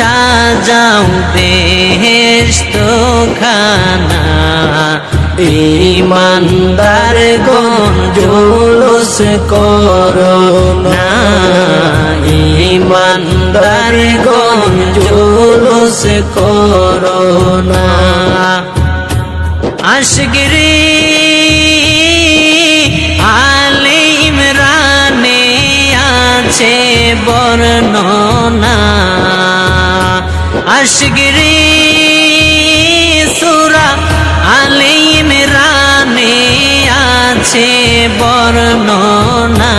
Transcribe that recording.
সাজাও বেহেস্ত খানা ইমানদার গঞ্জুলুস করো না। ইমানদার গঞ্জুলুস করো না। আশগিরি আলে ইমরানে আছে বর্ণনা। আশগিরি সুরা আলে ইমরানে আছে বর্ণনা।